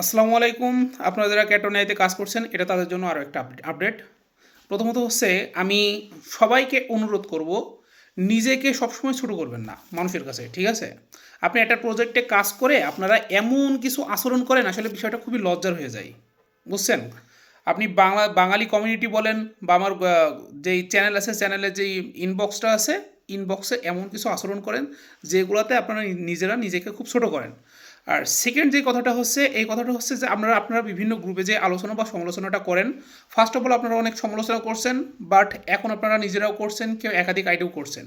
আসসালামু আলাইকুম। আপনারা যারা ক্যাটোনাইতে কাজ করছেন, এটা তাদের জন্য আরও একটা আপডেট। প্রথমত হচ্ছে, আমি সবাইকে অনুরোধ করব, নিজেকে সবসময় ছোটো করবেন না মানুষের কাছে, ঠিক আছে? আপনি একটা প্রজেক্টে কাজ করে আপনারা এমন কিছু আচরণ করেন, আসলে বিষয়টা খুবই লজ্জার হয়ে যায়। বুঝছেন? আপনি বাংলা বাঙালি কমিউনিটি বলেন, বা আমার যেই চ্যানেল আছে চ্যানেলের যেই ইনবক্সটা আছে ইনবক্সে এমন কিছু আচরণ করেন, যেগুলোতে আপনারা নিজেরা নিজেকে খুব ছোট করেন। আর সেকেন্ড যে কথাটা হচ্ছে, এই কথাটা হচ্ছে যে আপনারা আপনারা বিভিন্ন গ্রুপে যে আলোচনা বা সমালোচনাটা করেন ফার্স্ট অফ অল আপনারা অনেক সমালোচনা করছেন বাট এখন আপনারা নিজেরাও করছেন, কেউ একাধিক আইডিও করছেন।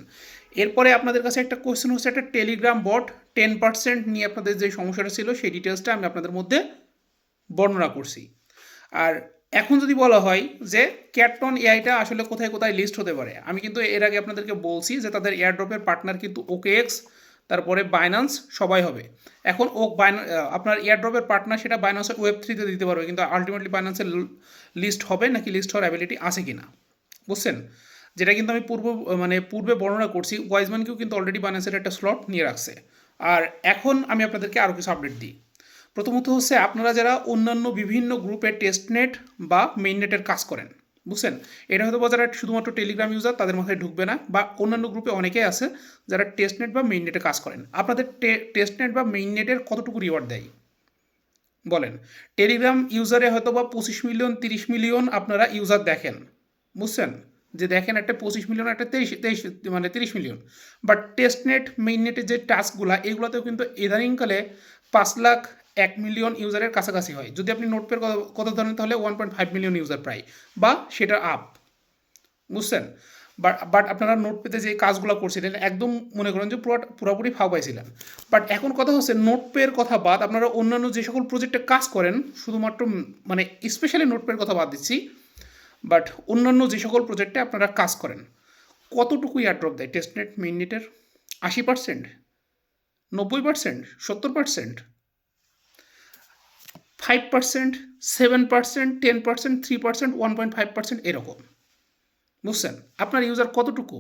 এরপরে আপনাদের কাছে একটা কোয়েশ্চেন হচ্ছে, একটা টেলিগ্রাম বট টেন পার্সেন্ট নিয়ে আপনাদের যে সমস্যাটা ছিল, সেই ডিটেলসটা আমি আপনাদের মধ্যে বর্ণনা করছি। আর এখন যদি বলা হয় যে ক্যাটটন এআইটা আসলে কোথায় কোথায় লিস্ট হতে পারে, আমি কিন্তু এর আগে আপনাদেরকে বলছি যে তাদের এয়ারড্রপের পার্টনার কিন্তু ওকেএক্স তারপরে বাইনান্স সবাই হবে। এখন ও বাইন আপনার এয়ারড্রপের পার্টনার সেটা বাইনান্সের ওয়েব থ্রিতে দিতে পারবে, কিন্তু আলটিমেটলি বাইনান্সের লিস্ট হবে নাকি লিস্ট হওয়ার অ্যাবিলিটি আছে কি না বুঝছেন? যেটা কিন্তু আমি পূর্ব মানে পূর্বে বর্ণনা করছি ওয়াইজম্যানকেও কিন্তু অলরেডি বাইনান্সের একটা স্লট নিয়ে রাখছে। আর এখন আমি আপনাদেরকে আরও কিছু আপডেট দিই। প্রথমত হচ্ছে আপনারা যারা অন্যান্য বিভিন্ন গ্রুপের টেস্টনেট বা মেইননেটের কাজ করেন বুঝছেন? এটা হয়তো যারা শুধুমাত্র টেলিগ্রাম ইউজার তাদের মাথায় ঢুকবে না, বা অন্যান্য গ্রুপে অনেকেই আছে যারা টেস্টনেট বা মেইন নেটে কাজ করেন। আপনাদের টেস্টনেট বা মেইন নেটের কতটুকু রিওয়ার্ড দেয়? বলেন টেলিগ্রাম ইউজারে হয়তো বা পঁচিশ মিলিয়ন তিরিশ মিলিয়ন আপনারা ইউজার দেখেন, বুঝছেন? যে দেখেন একটা পঁচিশ মিলিয়ন একটা তেইশ তেইশ মানে তিরিশ মিলিয়ন বাট টেস্টনেট মেইননেটের যে টাস্কগুলো এগুলোতেও কিন্তু ইদানিংকালে পাঁচ লাখ এক মিলিয়ন ইউজারের কাছাকাছি হয়। যদি আপনি নোটপের কথা ধরেন তাহলে one point five million user প্রায়, বা সেটা আপ বুঝছেন? বাট বাট আপনারা নোট পেতে যে কাজগুলো করছিলেন একদম মনে করেন যে পুরো, পুরোপুরি ফাও পাইছিলেন। বাট এখন কথা হচ্ছে নোট পের কথা বাদ, আপনারা অন্যান্য যে সকল প্রজেক্টে কাজ করেন, শুধুমাত্র মানে স্পেশালি নোট পের কথা বাদ দিচ্ছি বাট অন্যান্য যে সকল প্রজেক্টে আপনারা কাজ করেন কতটুকু এয়ারড্রপ দেয়? টেস্টনেট মিনিটের আশি পার্সেন্ট নব্বই পার্সেন্ট সত্তর percent five percent seven percent ten percent three percent one point five percent এরকম। বুঝছেন? আপনার ইউজার কতটুকু?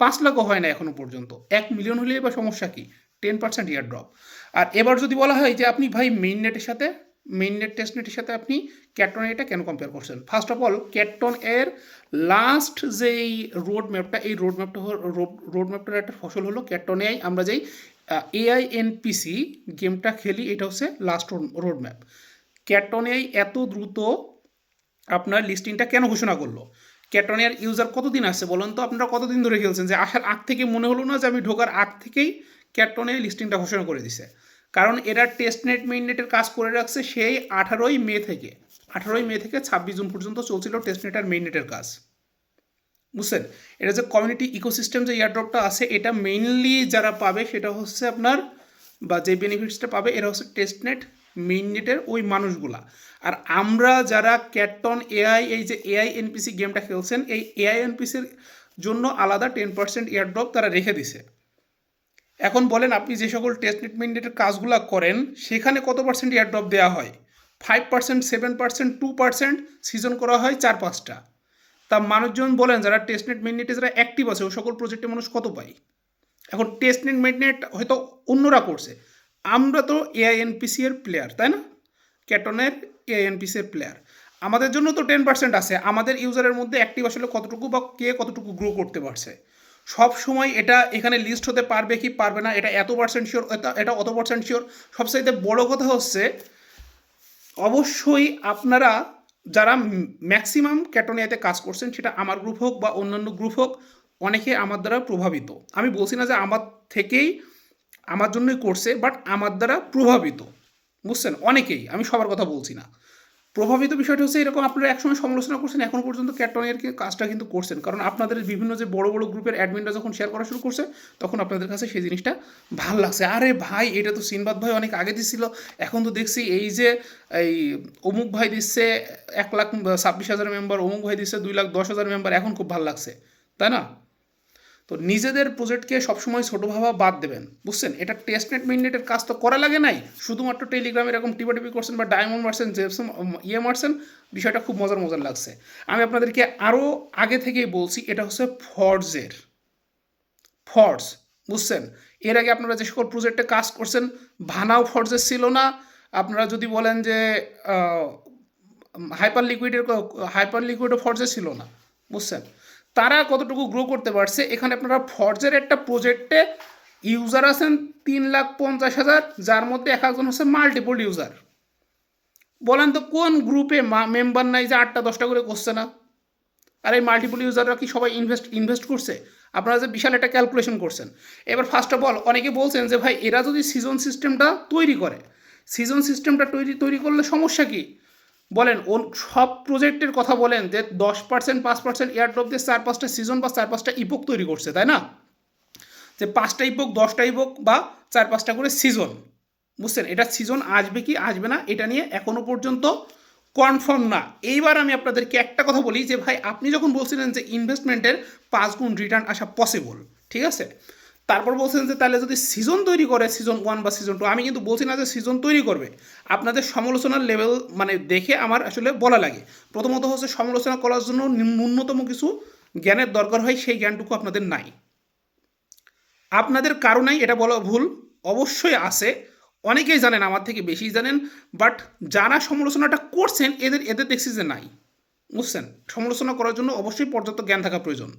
পাঁচ লাখও হয় না এখনও পর্যন্ত। এক মিলিয়ন হলে বা সমস্যা কি? টেন পার্সেন্ট ইয়ার ড্রপ আর এবার যদি বলা হয় যে আপনি ভাই মেইন নেটের সাথে মেইন নেট টেস্ট নেটের সাথে আপনি ক্যাটটন এটা কেন কম্পেয়ার করছেন? ফার্স্ট অফ অল ক্যাটটন এর লাস্ট যেই রোড ম্যাপটা এই রোড ম্যাপটা রোড ম্যাপটার একটা ফসল হলো ক্যাটটন এআই আমরা যেই এআই এনপিসি গেমটা খেলি, এটা হচ্ছে লাস্ট রোড ম্যাপ ক্যাটটন এআই এত দ্রুত আপনার লিস্টিংটা কেন ঘোষণা করল? ক্যাটনিয়ার ইউজার কতদিন আসছে বলুন তো? আপনারা কতদিন ধরে খেলছেন? যে আসার আগ থেকে মনে হলো না যে আমি ঢোকার আগ থেকেই ক্যাটনিয়ার লিস্টিংটা ঘোষণা করে দিছে। কারণ এরা টেস্ট নেট মেইন নেটের কাজ করে রাখছে সেই আঠারোই মে থেকে। আঠারোই মে থেকে ছাব্বিশ জুন পর্যন্ত চলছিল টেস্ট নেট আর মেইন নেটের কাজ। বুঝছেন? এটা যে কমিউনিটি ইকোসিস্টেম যে এয়ারড্রপটা আছে, এটা মেইনলি যারা পাবে সেটা হচ্ছে আপনার, বা যে বেনিফিটসটা পাবে, এরা হচ্ছে টেস্টনেট নেটের ওই মানুষগুলা। আর আমরা যারা ক্যাটটন এআই এই যে এআই এনপিসি গেমটা খেলছেন, এই এআই এনপিসির জন্য আলাদা টেন পার্সেন্ট এয়ারড্রপ তারা রেখে দিছে। এখন বলেন আপনি যে সকল টেস্টনেট নেটের কাজগুলো করেন, সেখানে কত পার্সেন্ট এয়ারড্রপ দেওয়া হয়? Five percent seven percent two percent season করা হয় চার পাঁচটা। তা মানুষজন বলেন যারা টেস্টনেট মেইননেটে যারা অ্যাক্টিভ আছে, ও সকল প্রজেক্টে মানুষ কত পায়? এখন টেস্টনেট মেইননেট হয়তো অন্যরা করছে। আমরা তো এআইএনপিসি এর প্লেয়ার তাই না? ক্যাটনের এআইএনপিসি এর প্লেয়ার আমাদের জন্য তো টেন পার্সেন্ট আছে। আমাদের ইউজারের মধ্যে অ্যাক্টিভ আসলে কতটুকু বা কে কতটুকু গ্রো করতে পারছে? সব সময় এটা এখানে লিস্ট হতে পারবে কি পারবে না, এটা এত পার্সেন্ট শিওর এটা এটা অত পার্সেন্ট শিওর সবচাইতে বড় কথা হচ্ছে, অবশ্যই আপনারা যারা ম্যাক্সিমাম ক্যাটোনিয়াতে কাজ করছেন, সেটা আমার গ্রুপ হোক বা অন্যান্য গ্রুপ হোক, অনেকে আমার দ্বারা প্রভাবিত। আমি বলছি না যে আমার থেকেই আমার জন্যই করছে বাট আমার দ্বারা প্রভাবিত। বুঝছেন? অনেকেই, আমি সবার কথা বলছি না। প্রভাবিত বিষয়টা হচ্ছে এরকম আপনারা একসময় সমালোচনা করছেন, এখন পর্যন্ত ক্যাটনের কাজটা কিন্তু করছেন। কারণ আপনাদের বিভিন্ন যে বড় বড় গ্রুপের অ্যাডমিনরা যখন শেয়ার করা শুরু করছে, তখন আপনাদের কাছে সেই জিনিসটা ভালো লাগছে। আরে ভাই, এটা তো সিনবাদ ভাই অনেক আগে দিছিল। এখন তো দেখছি এই যে, এই অমুক ভাই দিচ্ছে এক লাখ ছাব্বিশ হাজার মেম্বার অমুক ভাই দিচ্ছে দুই লাখ দশ হাজার মেম্বার এখন খুব ভালো লাগছে। তাই না? তো নিজেদের প্রজেক্টকে সবসময় ছোটো ভাবা বাদ দেবেন। বুঝছেন? এটা টেস্টনেট মিনিটের কাজ তো করা লাগে নাই। শুধুমাত্র টেলিগ্রামে এরকম টিপাটিপি করছেন বা ডায়মন্ড মারছেন জেপসন ইয়ে মারছেন, বিষয়টা খুব মজার মজার লাগছে। আমি আপনাদেরকে আরও আগে থেকেই বলছি, এটা হচ্ছে ফর্জের ফর্জ বুঝছেন? এর আগে আপনারা যে সকল প্রজেক্টে কাজ করছেন, ভানাও ফর্জের ছিল না। আপনারা যদি বলেন যে হাইপার লিকুইডের হাইপার লিকুইডও ফর্জে ছিল না। বুঝছেন? তারা কতটুকু গ্রো করতে পারছে, এখানে আপনারা ফর্জের একটা প্রজেক্টে ইউজার আছেন তিন লাখ পঞ্চাশ হাজার, যার মধ্যে এক একজন হচ্ছে মাল্টিপল ইউজার বলেন তো, কোন গ্রুপে মেম্বার নাই যে আটটা দশটা করে করছে না? আর এই মাল্টিপল ইউজাররা কি সবাই ইনভেস্ট ইনভেস্ট করছে? আপনারা যে বিশাল একটা ক্যালকুলেশন করছেন। এবার ফার্স্ট অফ অল অনেকে বলছেন যে ভাই, এরা যদি সিজন সিস্টেমটা তৈরি করে সিজন সিস্টেমটা তৈরি তৈরি করলে সমস্যা কি? বলেন, ওন সব প্রজেক্টের কথা বলেন যে দশ পার্সেন্ট পাঁচ পার্সেন্ট এয়ারড্রপ দিয়ে চার পাঁচটা সিজন বা চার পাঁচটা ইপোক তৈরি করছে, তাই না? যে পাঁচটা ইপোক দশটা ইপোক বা চার পাঁচটা করে সিজন বুঝছেন? এটা সিজন আসবে কি আসবে না, এটা নিয়ে এখনও পর্যন্ত কনফার্ম না। এইবার আমি আপনাদেরকে একটা কথা বলি যে, ভাই, আপনি যখন বলছিলেন যে ইনভেস্টমেন্টের পাঁচ গুণ রিটার্ন আসা পসিবল ঠিক আছে? তারপর বলছেন যে তাহলে যদি সিজন তৈরি করে সিজন ওয়ান বা সিজন টু আমি কিন্তু বলছি না যে সিজন তৈরি করবে। আপনাদের সমালোচনার লেভেল মানে দেখে আমার আসলে বলা লাগে। প্রথমত হচ্ছে সমালোচনা করার জন্য ন্যূনতম কিছু জ্ঞানের দরকার হয়, সেই জ্ঞানটুকু আপনাদের নাই। আপনাদের কারণেই এটা বলা ভুল, অবশ্যই আছে। অনেকেই জানেন, আমার থেকে বেশি জানেন বাট যারা সমালোচনাটা করছেন, এদের এদের দেখছি যে নাই। বুঝছেন? সমালোচনা করার জন্য অবশ্যই পর্যাপ্ত জ্ঞান থাকা প্রয়োজন।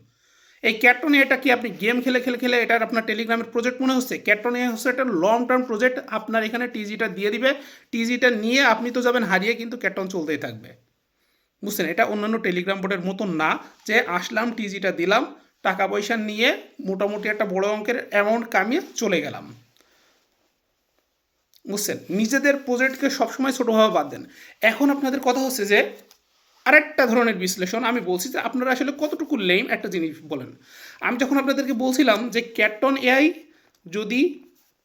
এই ক্যাটনে এটা কি আপনি গেম খেলে খেলে খেলে এটার আপনার টেলিগ্রামের প্রজেক্ট মনে হচ্ছে? ক্যাটনে হচ্ছে একটা লং টার্ম প্রজেক্ট আপনার এখানে টিজিটা দিয়ে দিবে। টিজিটা নিয়ে আপনি তো যাবেন হারিয়ে কিন্তু ক্যাটন চলতেই থাকবে। বুঝছেন? এটা অন্যান্য টেলিগ্রাম বোর্ডের মতন না যে আসলাম টিজিটা দিলাম, টাকা পয়সা নিয়ে মোটামুটি একটা বড় অঙ্কের অ্যামাউন্ট কামিয়ে চলে গেলাম। বুঝছেন? নিজেদের প্রজেক্টকে সবসময় ছোটোভাবে বাদ দেন। এখন আপনাদের কথা হচ্ছে যে আরেকটা ধরনের বিশ্লেষণ আমি বলছি যে আপনারা আসলে কতটুকু লেম একটা জিনিস বলেন। আমি যখন আপনাদেরকে বলছিলাম যে ক্যাটন এআই যদি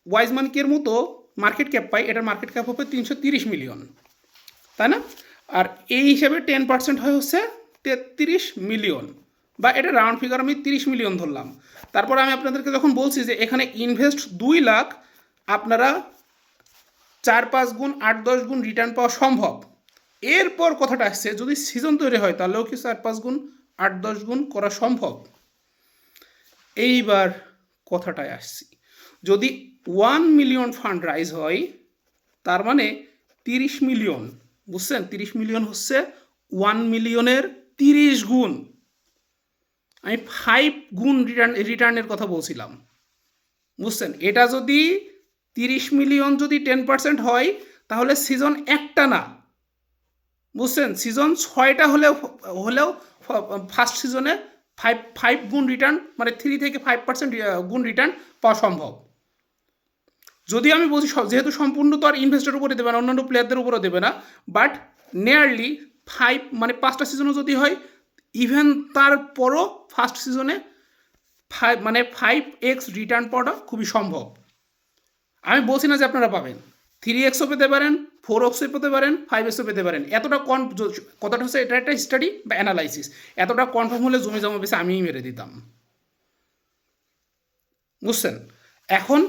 ওয়াইজমানকের মতো মার্কেট ক্যাপ পায়, এটার মার্কেট ক্যাপ হবে তিনশো তিরিশ মিলিয়ন তাই না? আর এই হিসাবে টেন পার্সেন্ট হয় হচ্ছে তেত্রিশ মিলিয়ন বা এটা রাউন্ড ফিগার আমি তিরিশ মিলিয়ন ধরলাম। তারপর আমি আপনাদেরকে যখন বলছি যে এখানে ইনভেস্ট দুই লাখ, আপনারা চার পাঁচ গুণ আট দশ গুণ রিটার্ন পাওয়া সম্ভব। এরপর কথাটা আসছে, যদি সিজন তৈরি হয়, তাহলেও কি চার পাঁচ গুণ, আট দশ গুণ করা সম্ভব? এইবার কথাটায় আসছি। যদি ওয়ান মিলিয়ন ফান্ড রাইজ হয়, তার মানে তিরিশ মিলিয়ন বুঝছেন? তিরিশ মিলিয়ন হচ্ছে ওয়ান মিলিয়নের তিরিশ গুণ। আমি ফাইভ গুণ রিটার্ন রিটার্নের কথা বলছিলাম, বুঝছেন? এটা যদি তিরিশ মিলিয়ন যদি টেন পার্সেন্ট হয়, তাহলে সিজন একটা না। বুঝছেন? সিজন ছয়টা হলেও হলেও ফার্স্ট সিজনে ফাইভ ফাইভ গুণ রিটার্ন মানে থ্রি থেকে ফাইভ পার্সেন্ট গুণ রিটার্ন পাওয়া সম্ভব। যদি আমি বলছি যেহেতু সম্পূর্ণ তো আর ইনভেস্টের উপরে দেবে না, অন্যান্য প্লেয়ারদের উপরে দেবে না বাট নিয়ারলি ফাইভ মানে পাঁচটা সিজনও যদি হয় ইভেন তারপরও ফার্স্ট সিজনে ফাইভ মানে ফাইভ এক্স রিটার্ন পাওয়াটা খুবই সম্ভব। আমি বলছি না যে আপনারা পাবেন। থ্রি এক্সও পেতে পারেন ফোর এক্সও পেতে পারেন ফাইভ এক্সও পেতে পারেন। এতটা কন কথাটা হচ্ছে এটা একটা স্টাডি বা অ্যানালাইসিস এতটা কনফার্ম হলে জমি জমা বেশি আমিই মেরে দিতাম। বুঝছেন? এখন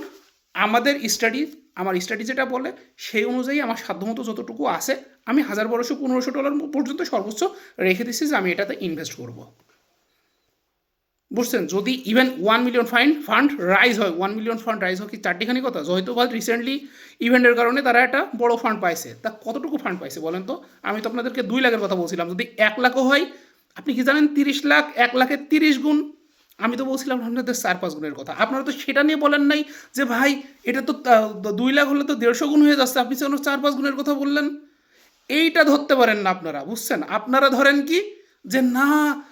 আমাদের স্টাডি আমার স্টাডি যেটা বলে, সেই অনুযায়ী আমার সাধ্যমতো যতটুকু আছে, আমি হাজার বারোশো পনেরোশো ডলার পর্যন্ত সর্বোচ্চ রেখে দিচ্ছি যে আমি এটাতে ইনভেস্ট করব। বুঝছেন? যদি even one million fine fund raise হয় ওয়ান মিলিয়ন ফান্ড রাইজ হয় কি চারটিখানি কথা? হয়তো বা রিসেন্টলি ইভেন্টের কারণে তারা একটা বড় ফান্ড পাইছে। তা কতটুকু ফান্ড পাইছে বলেন তো? আমি তো আপনাদেরকে দুই লাখের কথা বলছিলাম। যদি এক লাখও হয়, আপনি কি জানেন তিরিশ লাখ, এক লাখের তিরিশ গুণ? আমি তো বলছিলাম আপনাদের চার, পাঁচ গুণের কথা। আপনারা তো সেটা নিয়ে বলেন নাই যে ভাই, এটা তা- দুই লাখ হলে তো দেড়শো গুণ হয়ে যাচ্ছে। আপনি যেন চার, পাঁচ গুণের কথা বললেন, এইটা ধরতে পারেন না আপনারা, বুঝছেন? আপনারা ধরেন কি যে না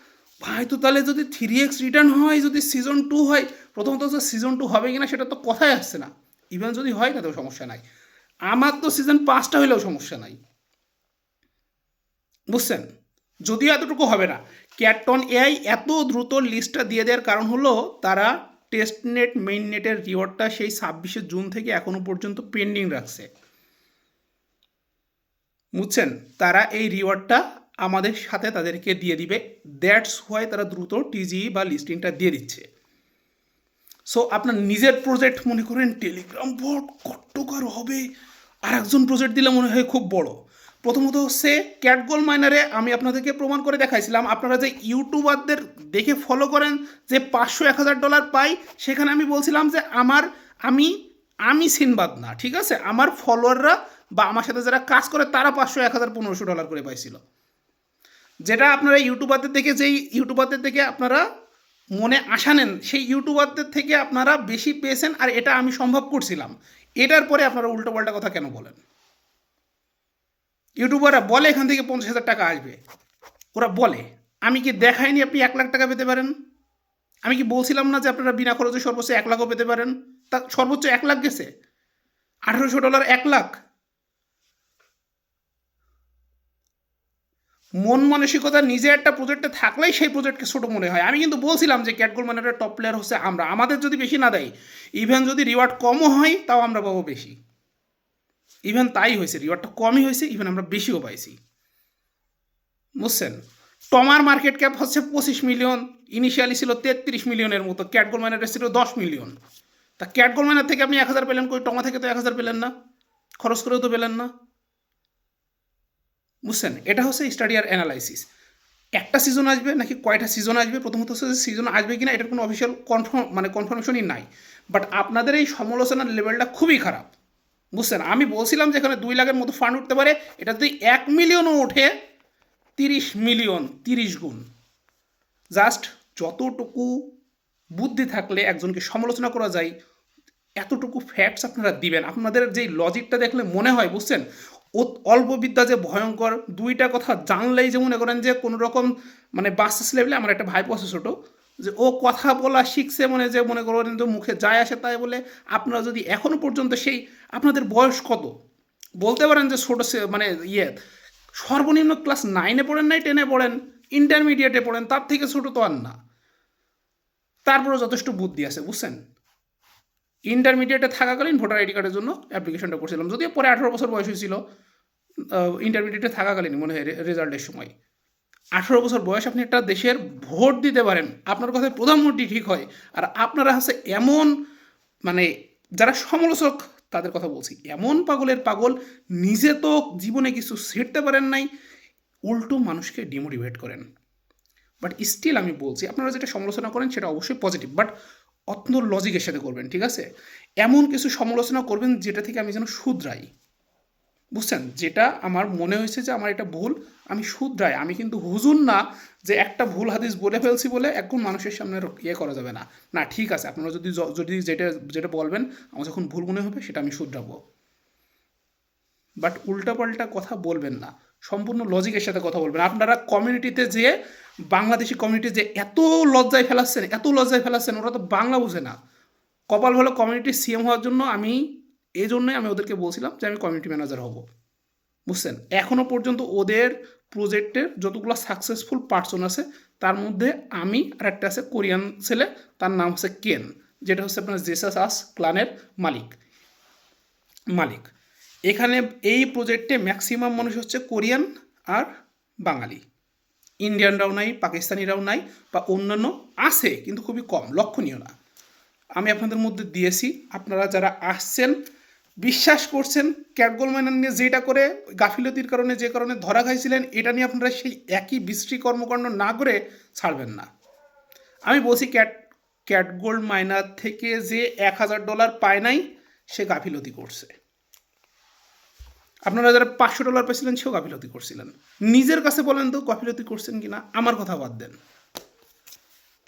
ভাই, তো তাহলে যদি থ্রি এক্স রিটার্ন হয়, যদি সিজন টু হয়, প্রথমত হচ্ছে সিজন টু হবে কিনা সেটা তো কথাই আসছে না। ইভেন যদি হয়, তাতেও সমস্যা নাই। আমার তো সিজন পাঁচটা হলেও সমস্যা নাই। বুঝছেন? যদিও এতটুকু হবে না। ক্যাটন এআই এত দ্রুত লিস্টটা দিয়ে দেওয়ার কারণ হলো, তারা টেস্ট নেট মেইন নেটের রিওয়ার্ডটা সেই ছাব্বিশে জুন থেকে এখনও পর্যন্ত পেন্ডিং রাখছে। বুঝছেন? তারা এই রিওয়ার্ডটা আমাদের সাথে তাদেরকে দিয়ে দিবে। দ্যাটস হোয়াই তারা দ্রুত টিজি বা লিস্টিংটা দিয়ে দিচ্ছে। সো আপনার নিজের প্রজেক্ট মনে করেন টেলিগ্রাম বোর্ড কট্টকার হবে। আর একজন প্রজেক্ট দিলে মনে হয় খুব বড়। প্রথমত হচ্ছে ক্যাটগোল মাইনারে আমি আপনাদেরকে প্রমাণ করে দেখাইছিলাম। আপনারা যে ইউটিউবারদের দেখে ফলো করেন, যে পাঁচশো এক হাজার ডলার পাই, সেখানে আমি বলছিলাম যে আমার, আমি আমি সিনবাদ না, ঠিক আছে? আমার ফলোয়াররা বা আমার সাথে যারা কাজ করে, তারা পাঁচশো এক হাজার পনেরোশো ডলার করে পাইছিল। যেটা আপনারা ইউটিউবারদের থেকে যেই ইউটিউবারদের থেকে আপনারা মনে আশা নেন, সেই ইউটিউবারদের থেকে আপনারা বেশি পেয়েছেন আর এটা আমি সম্ভব করছিলাম। এটার পরে আপনারা উল্টো পাল্টা কথা কেন বলেন? ইউটিউবাররা বলে এখান থেকে পঞ্চাশ হাজার টাকা আসবে। ওরা বলে, আমি কি দেখাইনি আপনি এক লাখ টাকা পেতে পারেন? আমি কি বলছিলাম না যে আপনারা বিনা খরচে সর্বোচ্চ এক লাখও পেতে পারেন? তা সর্বোচ্চ এক লাখ গেছে। আঠেরোশো ডলার এক লাখ। মন মানসিকতা নিজে একটা প্রজেক্টে থাকলেই সেই প্রজেক্টকে ছোট মনে হয়। আমি কিন্তু বলছিলাম যে ক্যাটগোল ম্যানের টপ প্লেয়ার হচ্ছে আমরা। আমাদের যদি বেশি না দেয় ইভেন যদি রিওয়ার্ড কমও হয়, তাও আমরা পাবো বেশি। ইভেন তাই হয়েছে রিওয়ার্ডটা কমই হয়েছে ইভেন আমরা বেশিও পাইছি। বুঝছেন? টমার মার্কেট ক্যাপ হচ্ছে পঁচিশ মিলিয়ন ইনিশিয়ালি ছিল তেত্রিশ মিলিয়নের মতো ক্যাটগোল ম্যানের ছিল দশ মিলিয়ন তা ক্যাটগোল ম্যানের থেকে আপনি এক হাজার পেলেন কই? টমা থেকে তো এক হাজার পেলেন না। খরচ করেও তো পেলেন না। বুঝছেন? এটা হচ্ছে স্টাডিয়ার অ্যানালাইসিস একটা সিজন আসবে নাকি কয়টা সিজন আসবে? প্রথমত হচ্ছে সিজন আসবে কিনা, এটার কোনো অফিসিয়াল কনফার্ম মানে কনফার্মেশনই নাই। বাট আপনাদের এই সমালোচনার লেভেলটা খুবই খারাপ। বুঝছেন? আমি বলছিলাম যে এখানে দুই লাখের মতো ফান্ড উঠতে পারে, এটা যদি এক মিলিয়নও ওঠে, তিরিশ মিলিয়ন তিরিশ গুণ। জাস্ট যতটুকু বুদ্ধি থাকলে একজনকে সমালোচনা করা যায়, এতটুকু ফ্যাক্টস আপনারা দিবেন। আপনাদের যেই লজিকটা দেখলে মনে হয়, বুঝছেন? অল্প বিদ্যা যে ভয়ঙ্কর, দুইটা কথা জানলেই যে মনে করেন যে কোনো রকম মানে বাচ্চা লেভেলে আমার একটা ভাই পথে ছোটো, যে ও কথা বলা শিখছে মানে যে মনে করেন যে মুখে যায় আসে তাই বলে আপনারা যদি এখনও পর্যন্ত সেই আপনাদের বয়স কত? বলতে পারেন যে ছোটো মানে ইয়ে সর্বনিম্ন ক্লাস নাইনে পড়েন নাই টেনে পড়েন ইন্টারমিডিয়েটে পড়েন, তার থেকে ছোটো তো আর না। তারপরেও যথেষ্ট বুদ্ধি আছে, বুঝছেন? ইন্টারমিডিয়েটে থাকাকালীন ভোটার আইডি কার্ডের জন্য অ্যাপ্লিকেশনটা করছিলাম। যদিও পরে আঠেরো বছর বয়স হয়েছিল ইন্টারমিডিয়েটে থাকাকালীন মনে হয় রেজাল্টের সময়। আঠেরো বছর বয়স আপনি একটা দেশের ভোট দিতে পারেন, আপনার কথায় প্রধানমন্ত্রী ঠিক হয়। আর আপনারা হচ্ছে এমন মানে যারা সমালোচক, তাদের কথা বলছি। এমন পাগলের পাগল নিজে তো জীবনে কিছু ছেড়তে পারেন নাই, উল্টো মানুষকে ডিমোটিভেট করেন। বাট স্টিল আমি বলছি, আপনারা যেটা সমালোচনা করেন সেটা অবশ্যই পজিটিভ বাট অত্যন্ত লজিকের সাথে করবেন, ঠিক আছে? এমন কিছু সমালোচনা করবেন যেটা থেকে আমি যেন শুধরাই। বুঝছেন? যেটা আমার মনে হয়েছে যে আমার এটা ভুল, আমি শুধরাই। আমি কিন্তু হুজুর না যে একটা ভুল হাদিস বলে ফেলছি বলে এখন মানুষের সামনে ইয়ে করা যাবে না। না, ঠিক আছে, আপনারা যদি যদি যেটা যেটা বলবেন, আমার যখন ভুল মনে হবে সেটা আমি শুধরাবো। বাট উল্টাপাল্টা কথা বলবেন না। সম্পূর্ণ লজিকের সাথে কথা বলবেন। আপনারা কমিউনিটিতে যে বাংলাদেশি কমিউনিটি যে এত লজ্জায় ফেলাচ্ছেন, এত লজ্জায় ফেলাচ্ছেন, ওরা তো বাংলা বুঝে না। কপাল ভালো কমিউনিটি সিএম হওয়ার জন্য আমি এই জন্যই আমি ওদেরকে বলছিলাম যে আমি কমিউনিটি ম্যানেজার হব। বুঝছেন? এখনও পর্যন্ত ওদের প্রজেক্টের যতগুলো সাকসেসফুল পার্সন আছে, তার মধ্যে আমি আর একটা আছে কোরিয়ান ছেলে, তার নাম হচ্ছে কেন, যেটা হচ্ছে আপনার জেসাস আস ক্লানের মালিক। মালিক। এখানে এই প্রজেক্টে ম্যাক্সিমাম মানুষ হচ্ছে কোরিয়ান আর বাঙালি। ইন্ডিয়ানরাও নাই, পাকিস্তানিরাও নাই, বা অন্যান্য আছে, কিন্তু খুবই কম, লক্ষণীয় না। আমি আপনাদের মধ্যে দিয়েছি, আপনারা যারা আসছেন, বিশ্বাস করছেন, ক্যাটগোল মাইনার নিয়ে যেটা করে, গাফিলতির কারণে, যে কারণে ধরা খাইছিলেন, এটা নিয়ে আপনারা সেই একই বিশ্রী কর্মকাণ্ড না করে ছাড়বেন না। আমি বলছি, ক্যাট ক্যাটগোল্ড মাইনার থেকে যে এক হাজার ডলার পায় নাই, সে গাফিলতি করছে। আপনারা যারা পাঁচশো ডলার পেয়েছিলেন সেও গাফিলতি করছিলেন। নিজের কাছে বলেন তো গাফিলতি করছেন কিনা, আমার কথা বাদ দেন।